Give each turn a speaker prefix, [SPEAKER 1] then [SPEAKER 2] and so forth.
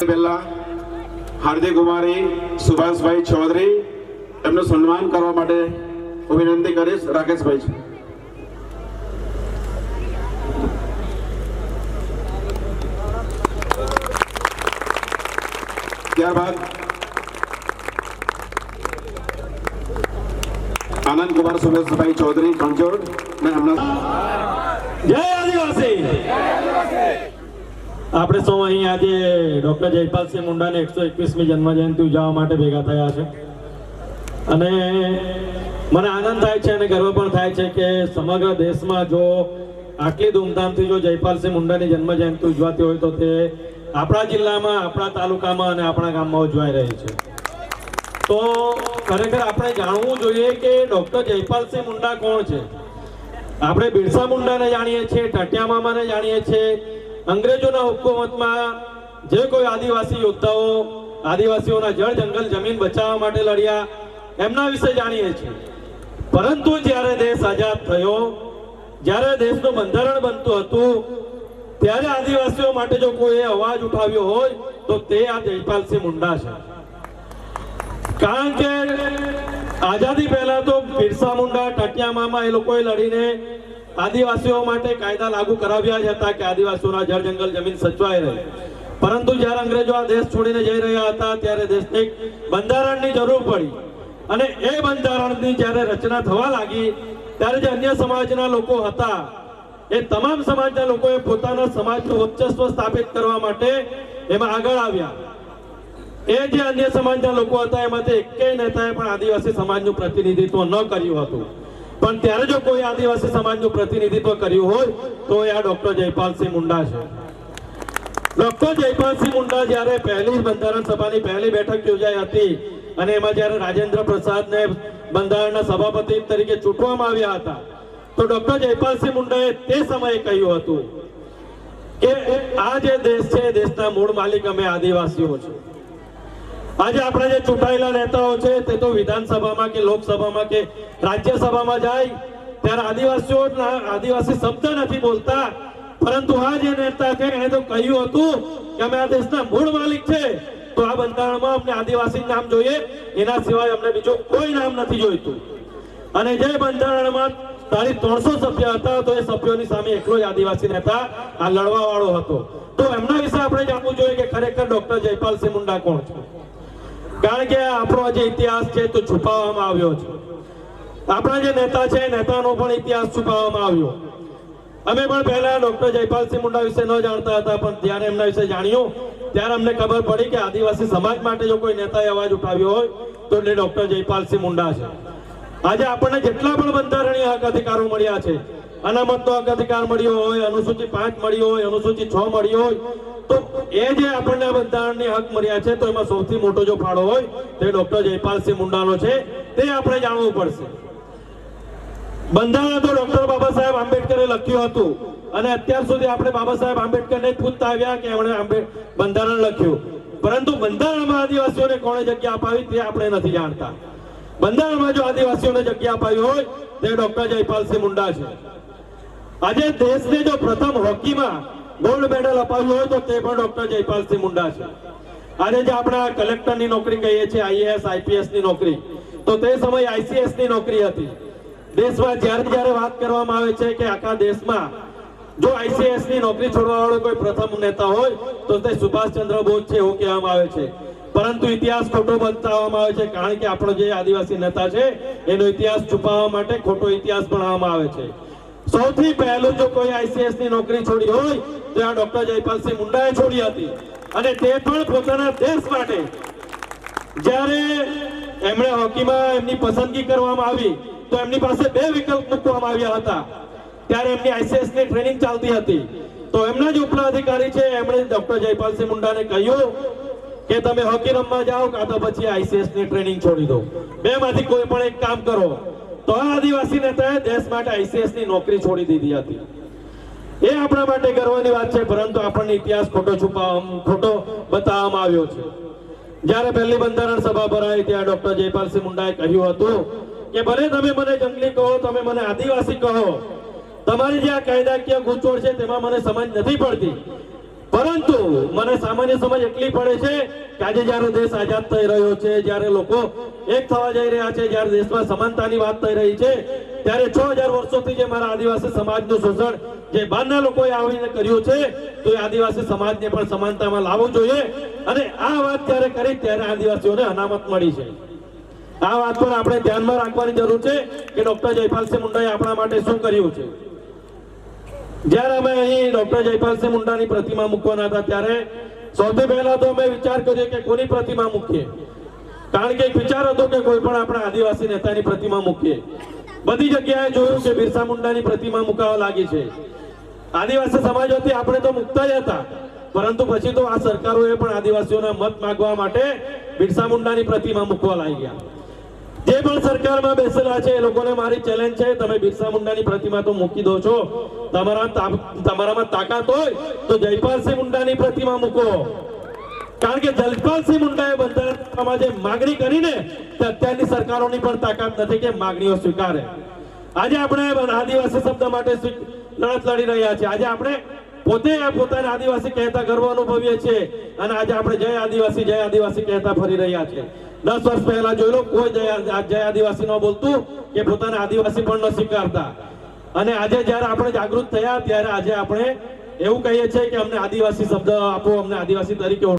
[SPEAKER 1] પહેલા હાર્દિક કુમારી સુભાષભાઈ ચૌધરી એમનું સન્માન કરવા માટે હું કરીશ રાકેશભાઈ ત્યારબાદ આનંદ કુમાર સુરેશભાઈ ચૌધરી કંજોડ ને હમણાં
[SPEAKER 2] જય આદિવાસી! આપણે સૌ અહીં આજે ડોક્ટર જયપાલસિંહ મુંડાને એકસો એકવીસમી જન્મ જયંતિ ઉજવવા માટે ભેગા થયા છે. અને મને આનંદ થાય છે અને ગર્વ પણ થાય છે કે સમગ્ર દેશમાં જો આટલી ધૂમધામથી જો જયપાલસિંહ મુંડાની જન્મ જયંતિ ઉજવાતી હોય તો તે આપણા જિલ્લામાં, આપણા તાલુકામાં અને આપણા ગામમાં ઉજવાઈ રહી છે. તો ખરેખર આપણે જાણવું જોઈએ કે ડોક્ટર જયપાલસિંહ મુંડા કોણ છે? આપણે બિરસા મુંડાને જાણીએ છીએ, ટાટિયા મામાને જાણીએ છીએ. અંગ્રેજોના હુકુમતમાં જે કોઈ આદિવાસી યોદ્ધાઓ, આદિવાસીઓના જળ જંગલ જમીન બચાવવા માટે લડ્યા, એમના વિશે જાણીએ છીએ. પરંતુ જ્યારે દેશ આઝાદ થયો, જ્યારે દેશનું બંધારણ બનતું હતું ત્યારે આદિવાસીઓ માટે જો કોઈ અવાજ ઉઠાવ્યો હોય, તો તે આ જયપાલસિંહ મુંડા છે. કારણ કે આઝાદી પહેલા તો બિરસા મુંડા, ટટિયા એ લોકોએ લડીને આદિવાસીઓ માટે કાયદા લાગુ કરાવ્યા જ હતા કે આદિવાસીઓના જળ જંગલ જમીન સચવાઈ રહે. પરંતુ જ્યારે અંગ્રેજો આ દેશ છોડીને જઈ રહ્યા હતા, ત્યારે દેશને બંધારણની જરૂર પડી. અને એ બંધારણની જ્યારે રચના થવા લાગી, ત્યારે જે અન્ય સમાજના લોકો હતા એ તમામ સમાજના લોકોએ પોતાના સમાજનું વર્ચસ્વ સ્થાપિત કરવા માટે એમાં આગળ આવ્યા. એ જે અન્ય સમાજના લોકો હતા, એમાંથી એકેય નેતાએ પણ આદિવાસી સમાજનું પ્રતિનિધિત્વ ન કર્યું હતું. પણ ત્યારે જો કોઈ આદિવાસી સમાજનું પ્રતિનિધિત્વ કર્યું હોય, તો એ આ ડોક્ટર જયપાલસિંહ મુંડા છે. ડોક્ટર જયપાલસિંહ મુંડા જ્યારે પહેલી બંધારણ સભાની પહેલી બેઠક યોજાઈ હતી અને એમાં જ્યારે રાજેન્દ્ર પ્રસાદને બંધારણના સભાપતિ તરીકે ચૂંટવામાં આવ્યા હતા તો ડોક્ટર જયપાલસિંહ મુંડાએ તે સમયે કહ્યું હતું કે આ જે દેશ છે દેશના મૂળ માલિક અમે આદિવાસીઓ છે આજે આપણા જે ચૂંટાયેલા નેતાઓ છે, તે તો વિધાનસભામાં કે લોકસભામાં કે રાજ્યસભામાં જાય, ત્યારે આદિવાસીઓ આદિવાસી શબ્દ નથી બોલતા. પરંતુ આ જે નેતા છે એને તો કહ્યું હતું કે અમે આ દેશના મૂળ માલિક છે. તો આ બંધારણમાં અમને આદિવાસી નામ જોઈએ. એના સિવાય અમને બીજું કોઈ નામ નથી જોઈતું. અને જે બંધારણમાં તારી ત્રણસો સભ્ય હતા તો એ સભ્યોની સામે એકલો જ આદિવાસી નેતા આ લડવા વાળો હતો. તો એમના વિશે આપણે જાણવું જોઈએ કે ખરેખર ડોક્ટર જયપાલસિંહ મુંડા કોણ છે? કારણ કે આપણો જે ઇતિહાસ છે તો છુપાવવામાં આવ્યો છે આપણા જે નેતા છે નેતાનો પણ ઇતિહાસ છુપાવવામાં આવ્યો. અમે પણ પહેલા ડોક્ટર જયપાલસિંહ મુંડા વિશે ન જાણતા હતા, પણ જ્યારે એમના વિશે જાણ્યું. ત્યારે અમને ખબર પડી કે આદિવાસી સમાજ માટે જો કોઈ નેતાએ અવાજ ઉઠાવ્યો હોય તો એટલે ડોક્ટર જયપાલસિંહ મુંડા છે. આજે આપણને જેટલા પણ બંધારણીય હક અધિકારો મળ્યા છે અનામતનો હક અધિકાર મળ્યો હોય અનુસૂચિ પાંચ મળ્યો હોય અનુસૂચિ છ મળ્યો હોય, તો એ જે આપણને બંધારણની હક મળ્યા છે, તો એમાં સૌથી મોટો જો ફાળો હોય, તે ડોક્ટર જયપાલસિંહ મુંડાનો છે. તે આપણે જાણવું પડશે. બંધારણ તો ડોક્ટર બાબા સાહેબ આંબેડકરે લખ્યું હતું, અને અત્યાર સુધી આપણે બાબા સાહેબ આંબેડકરને જ પૂછતા આવ્યા કે એમણે બંધારણ લખ્યું. પરંતુ બંધારણમાં આદિવાસીઓને કોણે જગ્યા અપાવી, તે આપણે નથી જાણતા. બંધારણમાં જો આદિવાસીઓને જગ્યા અપાવી હોય, તે ડોક્ટર જયપાલસિંહ મુંડા છે. આજે દેશને જો પ્રથમ હોકીમાં ગોલ્ડ મેડલ અપાવ્યું હોય, તો તે પણ ડોક્ટર જયપાલસિંહ મુંડા છે. આજે જે આપણા કલેક્ટરની નોકરી કહીએ છીએ, આઈએએસ આઈપીએસની નોકરી, તો તે સમયે આઈસીએસની નોકરી હતી. દેશમાં જ્યારે જ્યારે વાત કરવામાં આવે છે કે આખા દેશમાં જો આઈસીએસની નોકરી છોડવા વાળો કોઈ પ્રથમ નેતા હોય, તો તે સુભાષચંદ્ર બોઝ છે એવું કહેવામાં આવે છે. પરંતુ ઇતિહાસ ખોટો બતાવવામાં આવે છે, કારણ કે આપણો જે આદિવાસી નેતા છે, એનો ઇતિહાસ છુપાવવા માટે ખોટો ઇતિહાસ ભણાવવામાં આવે છે. સૌથી પહેલું જો કોઈ આઈસીએસની નોકરી છોડી હોય, તો આ ડોક્ટર જયપાલસિંહ મુંડાએ છોડી હતી. અને તે પણ પોતાના દેશ માટે. જ્યારે એમણે હોકીમાં એમની પસંદગી કરવામાં આવી, તો એમની પાસે બે વિકલ્પ મૂકવામાં આવ્યા હતા. ત્યારે એમની આઈસીએસની ટ્રેનિંગ ચાલતી હતી. તો એમના જ ઉપલા અધિકારી છે, એમણે ડોક્ટર જયપાલસિંહ મુંડાને કહ્યું કે તમે હોકી રમવા જાઓ કાં તો પછી આઈસીએસની ટ્રેનિંગ છોડી દો. બે માંથી કોઈ પણ એક કામ કરો. તો આદિવાસી નેતાએ દેશ માટે આઈસીએસની નોકરી છોડી દીધી હતી. એ આપણા માટે ગર્વની વાત છે, પરંતુ આપણને ઇતિહાસ ખોટો છુપાવવા ખોટો બતાવવામાં આવ્યો છે. જ્યારે પહેલી બંધારણ સભા ભરાઈ ત્યાં ડોક્ટર જયપાલસિંહ મુંડાએ કહ્યું હતું કે, ભલે તમે મને જંગલી કહો, તમે મને આદિવાસી કહો, તમારી જે આ કાયદાકીય ગૂંચવણ છે તેમાં મને સમજ નથી પડતી. પરંતુ મને સામાન્ય સમજ એટલી પડે છે કે આજે જ્યારે દેશ આઝાદ થઈ રહ્યો છે, જ્યારે લોકો એક થવા જઈ રહ્યા છે, જ્યારે દેશમાં સમાનતાની વાત થઈ રહી છે, ત્યારે છ હજાર વર્ષોથી જે મારા આદિવાસી સમાજનું શોષણ જે બહારના લોકોએ આવીને કર્યું છે, તો એ આદિવાસી સમાજને પણ સમાનતામાં લાવવું જોઈએ. અને આ વાત ત્યારે કરી, ત્યારે આદિવાસીઓને અનામત મળી છે. આ વાત પણ આપણે ધ્યાનમાં રાખવાની જરૂર છે કે ડોક્ટર જયપાલસિંહ મુંડાએ આપણા માટે શું કર્યું છે? જ્યારે અમે અહીં ડોક્ટર જયપાલસિંહ મુંડાની પ્રતિમા મૂકવાના હતા, ત્યારે સૌથી પહેલા તો અમે વિચાર કર્યો કે કોની પ્રતિમા મૂકીએ? કારણ કે વિચાર હતો કે કોઈ પણ આપણા આદિવાસી નેતાની પ્રતિમા મૂકીએ. બધી જગ્યાએ જોયું કે બિરસા મુંડાની પ્રતિમા મુકાવા લાગી છે. આદિવાસી સમાજોથી આપણે તો મુકતા જ હતા. પરંતુ પછી તો આ સરકારોએ પણ આદિવાસીઓના મત માંગવા માટે બિરસા મુંડાની પ્રતિમા મૂકવા લાગ્યા. જે પણ સરકારમાં બેસેલા છે, એ લોકોને મારી ચેલેન્જ છે, તમે બિરસા મુંડાની પ્રતિમા તો મૂકી દો છો. તમારા તમારામાં તાકાત હોય તો જયપાલસિંહ મુંડાની પ્રતિમા મૂકો. કારણ કે જયપાલસિંહ મુંડાએ બંધારણમાં જે માગણી કરીને તે અત્યારની સરકારોની પણ તાકાત નથી કે માગણીઓ સ્વીકારે. આજે આપણે આદિવાસી શબ્દ માટે લડત લડી રહ્યા છીએ. આજે આપણે પોતે પોતાને આદિવાસી કહેતા ગર્વ અનુભવીએ છીએ. અને આજે આપણે જય આદિવાસી જય આદિવાસી કહેતા ફરી રહ્યા છે દસ વર્ષ પહેલા જોઈ લો કોઈ જય આદિવાસી ન બોલતું કે પોતાને આદિવાસી પણ ન સ્વીકારતા. અને આજે જ્યારે આપણે જાગૃત થયા, ત્યારે આજે આપણે એવું કહીએ છીએ કે અમને આદિવાસી શબ્દ આપો, અમને આદિવાસી તરીકે